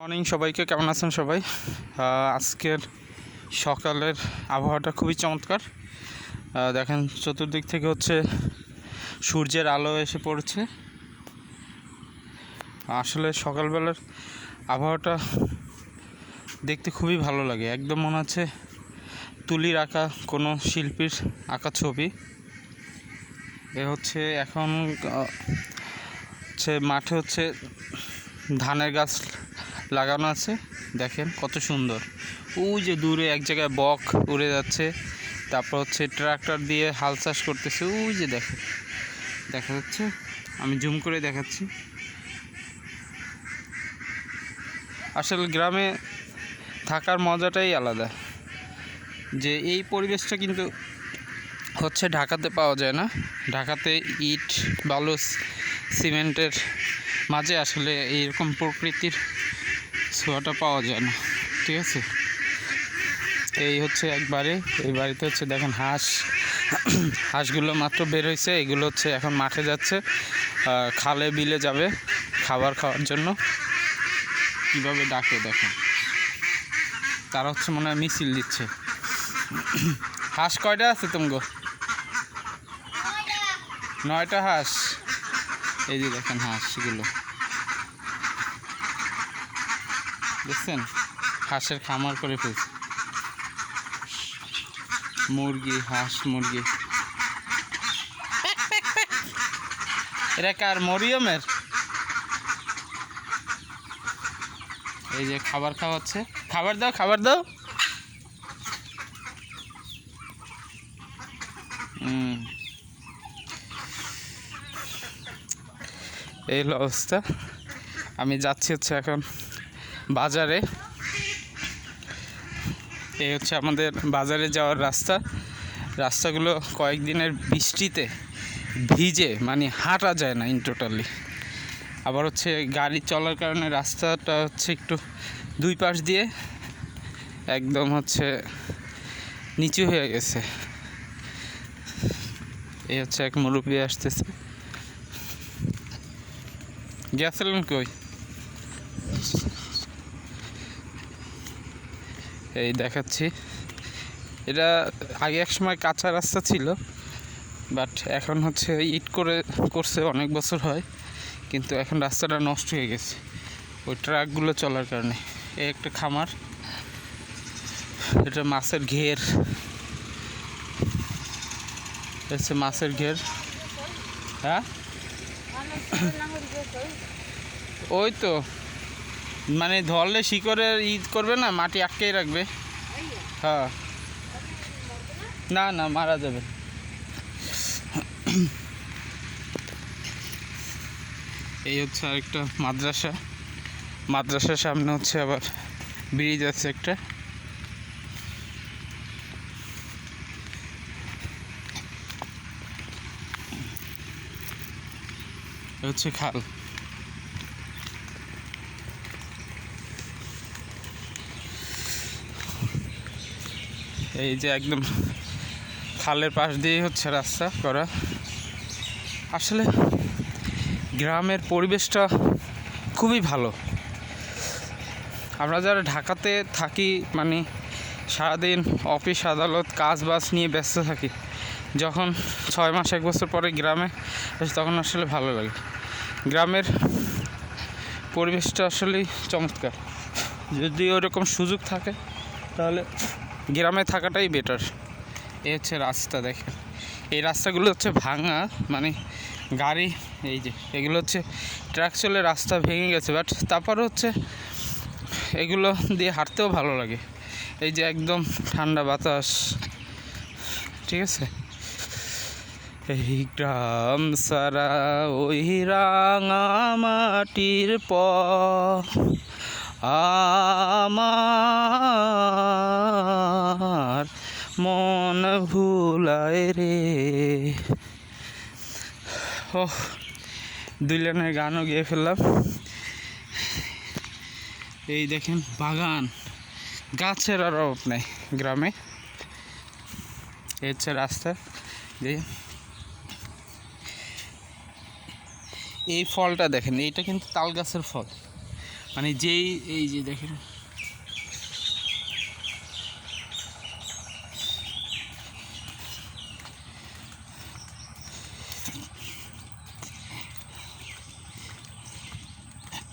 Morning সবাইকে। কেমন আছেন সবাই? আজকের সকালের আবহাওয়াটা খুবই চমৎকার। দেখেন, চতুর্দিক থেকে হচ্ছে সূর্যের আলো এসে পড়ছে। আসলে সকালবেলার আবহাওয়াটা দেখতে খুবই ভালো লাগে। একদম মনে হচ্ছে তুলির আঁকা কোনো শিল্পীর আঁকা ছবি। এ হচ্ছে এখন হচ্ছে মাঠে হচ্ছে ধানের গাছ লাগানো আছে। দেখেন কত সুন্দর। ওই যে দূরে এক জায়গায় বক উড়ে যাচ্ছে। তারপর হচ্ছে ট্রাক্টর দিয়ে হাল চাষ করতেছে। ওই যে দেখেন। দেখা যাচ্ছে? আমি জুম করে দেখাচ্ছি। আসলে গ্রামে থাকার মজাটাই আলাদা। যে এই পরিবেশটা কিন্তু হচ্ছে ঢাকাতে পাওয়া যায় না। ঢাকাতে ইট, বালু, সিমেন্টের মাঝে আসলে এইরকম প্রকৃতির ছোঁয়াটা পাওয়া যায় না ঠিক আছে? এই হচ্ছে একবারে এই বাড়িতে হচ্ছে দেখেন হাঁস হাঁসগুলো মাত্র বের হয়েছে এগুলো হচ্ছে এখন মাঠে যাচ্ছে খালে বিলে যাবে খাবার খাওয়ার জন্য। কীভাবে ডাকে দেখেন? তারা হচ্ছে মনে হয় মিছিল দিচ্ছে। হাঁস কয়টা আছে তুমগো? নয়টা হাঁস। এই যে দেখেন হাঁসগুলো। দেখছেন? হাঁসের খামার করে ফেলছে। মুরগি, হাঁস, মুরগি। এটা কার, মরিয়মের? এই যে খাবার খাওয়াচ্ছে। খাবার দাও খাবার দাও। এই অবস্থা। আমি যাচ্ছি হচ্ছে এখন। বাজারে। এই হচ্ছে আমাদের বাজারে যাওয়ার রাস্তা। রাস্তাগুলো কয়েকদিনের বৃষ্টিতে ভিজে মানে হাঁটা যায় না ইন টোটালি আবার হচ্ছে গাড়ি চলার কারণে রাস্তাটা হচ্ছে একটু দুই পাশ দিয়ে একদম হচ্ছে নিচু হয়ে গেছে। এই হচ্ছে এক মুরব্বী আসতেছে। গেছিলেন কই? এই দেখাচ্ছি। এটা আগে এক সময় কাঁচা রাস্তা ছিল বাট এখন হচ্ছে ইট করে করছে অনেক বছর হয় কিন্তু এখন রাস্তাটা নষ্ট হয়ে গেছে। ওই ট্রাকগুলো চলার কারণে। এই একটা খামার এটা মাছের ঘের। হচ্ছে মাছের ঘের। হ্যাঁ? ওই তো। মানে ধরলে শিকড়ের ঈদ করবে না, মাটি আটকেই রাখবে। হ্যাঁ। না না, মারা যাবে। এই হচ্ছে আরেকটা মাদ্রাসা। মাদ্রাসার সামনে হচ্ছে আবার ব্রিজ আছে একটা। হচ্ছে খাল। এই যে একদম খালের পাশ দিয়ে হচ্ছে রাস্তা করা। আসলে গ্রামের পরিবেশটা খুবই ভালো। আমরা যারা ঢাকাতে থাকি মানে সারাদিন অফিস, আদালত কাজ বাজ নিয়ে ব্যস্ত থাকি, যখন ছয় মাস, এক বছর পরে গ্রামে তখন আসলে ভালো লাগে। গ্রামের পরিবেশটা আসলেই চমৎকার। যদি ওরকম সুযোগ থাকে, তাহলে গ্রামে থাকাটাই বেটার এই হচ্ছে রাস্তা দেখেন। এই রাস্তাগুলো হচ্ছে ভাঙা মানে গাড়ি, এই যে, এগুলো হচ্ছে ট্রাক চলে রাস্তা ভেঙে গেছে বাট তারপর হচ্ছে এগুলো দিয়ে হাঁটতেও ভালো লাগে। এই যে একদম ঠান্ডা বাতাস, ঠিক আছে? এই গ্রাম সারা ওই রাঙা মাটির প আমার মন ভুলায় রে। ও দুই লাইনের গানও গিয়ে ফেললাম। এই দেখেন, বাগান। গাছের আর অভাব নেই গ্রামে। হচ্ছে রাস্তা এই ফলটা দেখেন, এইটা কিন্তু তাল গাছের ফল। মানে যেই, এই যে দেখেন।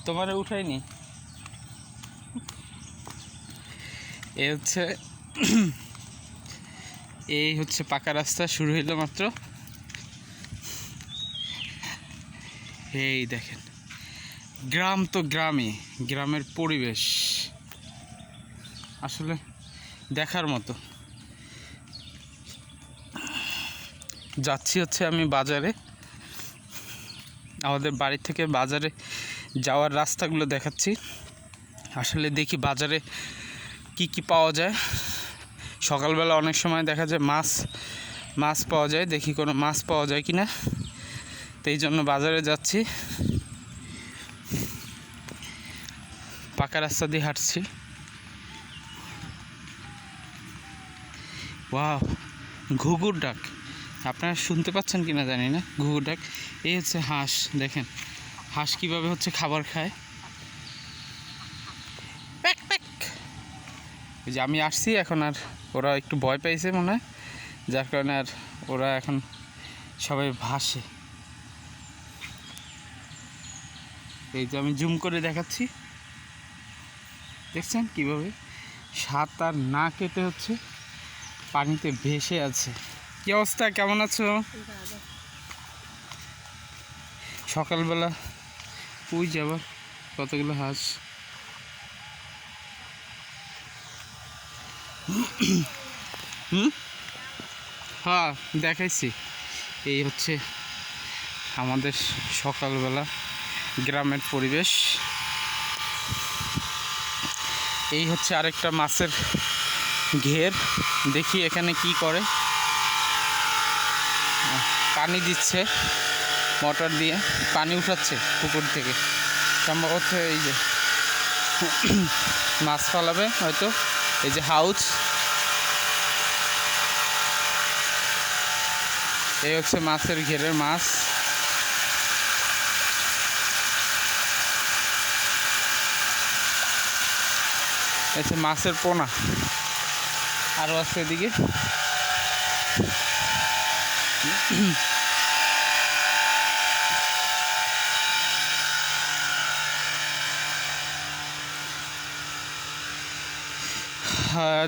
তোমার উঠাইনি এ হচ্ছে, এই হচ্ছে পাকা রাস্তা, শুরু হইল মাত্র। এই দেখেন। গ্রাম তো গ্রামই, গ্রামের পরিবেশ। আসলে দেখার মতো। যাচ্ছি হচ্ছে আমি বাজারে। আমাদের বাড়ি থেকে বাজারে যাওয়ার রাস্তাগুলো দেখাচ্ছি। আসলে দেখি বাজারে কি কি পাওয়া যায়। সকালবেলা অনেক সময় দেখা যায় মাছ মাছ পাওয়া যায়। দেখি কোনো মাছ পাওয়া যায় কি না তো এই জন্য বাজারে যাচ্ছি। পাকা রাস্তা দিয়ে হাঁটছি। ওয়াও, ঘুঘুর ডাক। আপনারা শুনতে পাচ্ছেন কি না জানি না, ঘুঘুর ডাক। এই হচ্ছে হাঁস, দেখেন। হাঁস কীভাবে হচ্ছে খাবার খায়। Pack pack. যে আমি আসছি, এখন আর ওরা একটু ভয় পাইছে মনে হয়। যার কারণে আর ওরা এখন সবাই ভাসে। এই যে আমি জুম করে দেখাচ্ছি। দেখছেন কীভাবে? সাঁতার না কেটে হচ্ছে পানিতে ভেসে আছে। কি অবস্থা? কেমন আছো? সকালবেলা ওই যাবার কতগুলো হাঁস? হুম? হ্যাঁ দেখাইছি। এই হচ্ছে আমাদের সকালবেলা গ্রামের পরিবেশ। এই হচ্ছে আরেকটা মাছের ঘের। দেখি এখানে কি করে। পানি দিচ্ছে মোটর দিয়ে। পানি উঠাচ্ছে পুকুর থেকে। সম্ভবত এই যে মাছ ফালাবে, হয়তো। এই যে হাউস। এই হচ্ছে মাছের ঘেরের মাছ। হচ্ছে মাছের পোনা। আরও আছে এদিকে।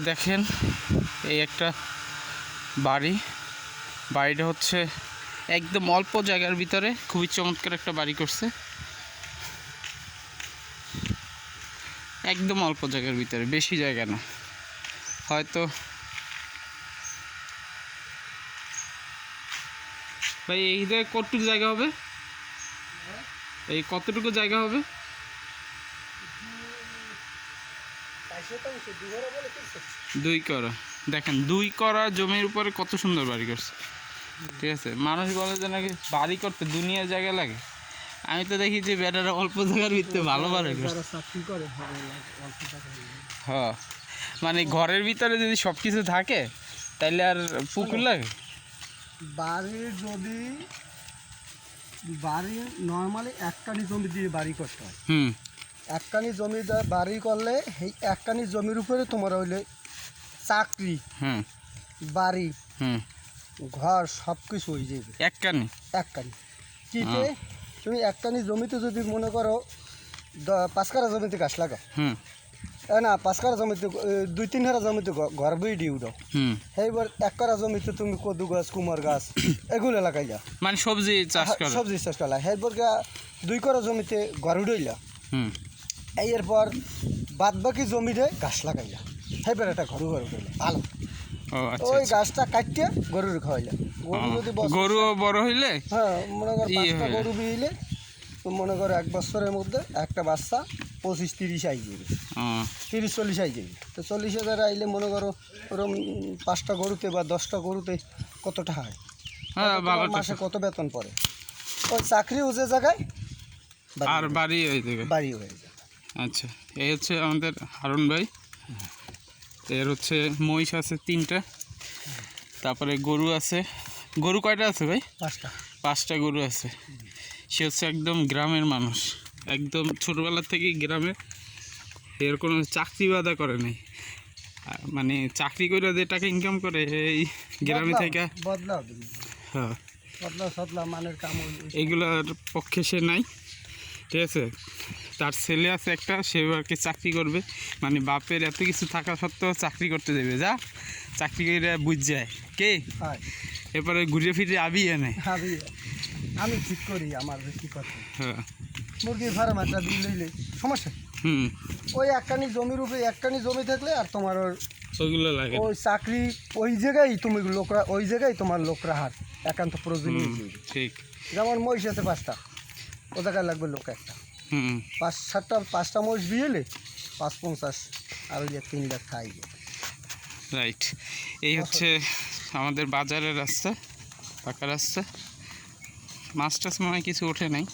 দেখেন, এই একটা বাড়ি। বাড়িটা হচ্ছে একদম অল্প জায়গার ভিতরে। খুবই চমৎকার একটা বাড়ি করছে। একদম অল্প জায়গার ভিতরে, বেশি জায়গা না। হয়তো ভাই, এই জায়গায় কতটুকু জায়গা হবে? এই কতটুকু জায়গা হবে? দুই করা। দেখেন, দুই করা জমির উপরে কত সুন্দর বাড়ি করছে। ঠিক আছে? মানুষ বলে যে নাকি বাড়ি করতে দুনিয়ার জায়গা লাগে। আমি তো দেখি যে বেটারা অল্প জায়গার ভিতরে ভালো বাড়ি হলে। হ্যাঁ মানে ঘরের ভিতরে যদি সব কিছু থাকে তাইলে আর পুকুর লাগে? বাড়ির যদি বাড়ি নর্মালি এককানি জমি দিয়ে বাড়ি করতে হয়। হুম। এককানি জমি বাড়ি করলে এই এককানি জমির উপরে তোমার হইলে চাকরি হুম। বাড়ি হুম। ঘর সব কিছু হয়ে যাবে। এক কানি এককানি কিতে তুমি এককানি জমিতে যদি মনে করো পাঁচ কারা জমিতে গাছ লাগাও। না পাঁচ কারা জমিতে দুই তিন হারা জমিতে ঘর বই দিয়ে উঠাও। সেইবার এক কারা জমিতে তুমি কদু গাছ কুমার গাছ এগুলো লাগাই যা মানে সবজি চাষ করে। সবজি চাষ করলা। সেইবার দুই করা জমিতে ঘর উড়াইলা হুম। এই এরপর বাদ বাকি জমিতে গাছ লাগাইলা সেইবার একটা ঘর ঘর উঠাইলা। ভালো আচ্ছা ওই আচ্ছা। গাছটা কাটিয়ে গরুর খাওয়াইলা গরু যদি ও, গরু বড় হইলে হ্যাঁ মনে করো ইয়ে পাঁচটা গরু বিইলে তো মনে করো এক বছরের মধ্যে একটা বাচ্চা পঁচিশ তিরিশ আই যাবে। তিরিশ চল্লিশ আই যাবে। তো চল্লিশ হাজার আইলে মনে করো ওরম পাঁচটা গরুতে বা দশটা গরুতে কত টাকা হয় হ্যাঁ মাসে কত বেতন পড়ে? ওই চাকরি যে জায়গায় আর বাড়ি ওই দিকে বাড়ি হয়ে যায়। আচ্ছা এই হচ্ছে আমাদের হারুন ভাই। এর হচ্ছে মহিষ আছে তিনটা। তারপরে গরু আছে। গরু কয়টা আছে ভাই? পাঁচটা। পাঁচটা গরু আছে। সে হচ্ছে একদম গ্রামের মানুষ। একদম ছোটোবেলা থেকেই গ্রামে এর কোনো চাকরি বাদা করে নাই। মানে চাকরি করে যে টাকা ইনকাম করে এই গ্রামে থেকে হ্যাঁ। এইগুলোর পক্ষে সে নাই। ঠিক আছে? তার ছেলে আছে একটা সে আর চাকরি করবে? মানে বাপের এত কিছু থাকা সত্ত্বেও চাকরি করতে দেবে যা। চাকরি করে বুঝ যায়। কে? হয়। এরপরে ঘুরে ফিরে আবি এনে। আমি আমি ঠিক করি আমার কি কথা। হ্যাঁ। মুরগির ফার্ম একটা দিয়ে লইলে সমস্যা? হুম। ওই একখানি জমির উপরে একখানি জমি থাকলে আর তোমার ওইগুলো লাগে ওই চাকরি ওই জায়গায় তুমি লোকরা ওই জায়গায় তোমার লোকরা হার একান্ত প্রয়োজনীয়। ঠিক। যেমন মহিষ আছে পাঁচটা। ও জায়গায় লাগবে লোক একটা। হুম। পাঁচ সাতটা পাঁচটা মহিষ বিয়েলে পাঁচ পঞ্চাশ আর ওই যে তিন লাখ খাই রাইট। এই হচ্ছে আমাদের বাজারের রাস্তা পাকা রাস্তা। মাছ টাছ মনে হয় কিছু ওঠে নাই।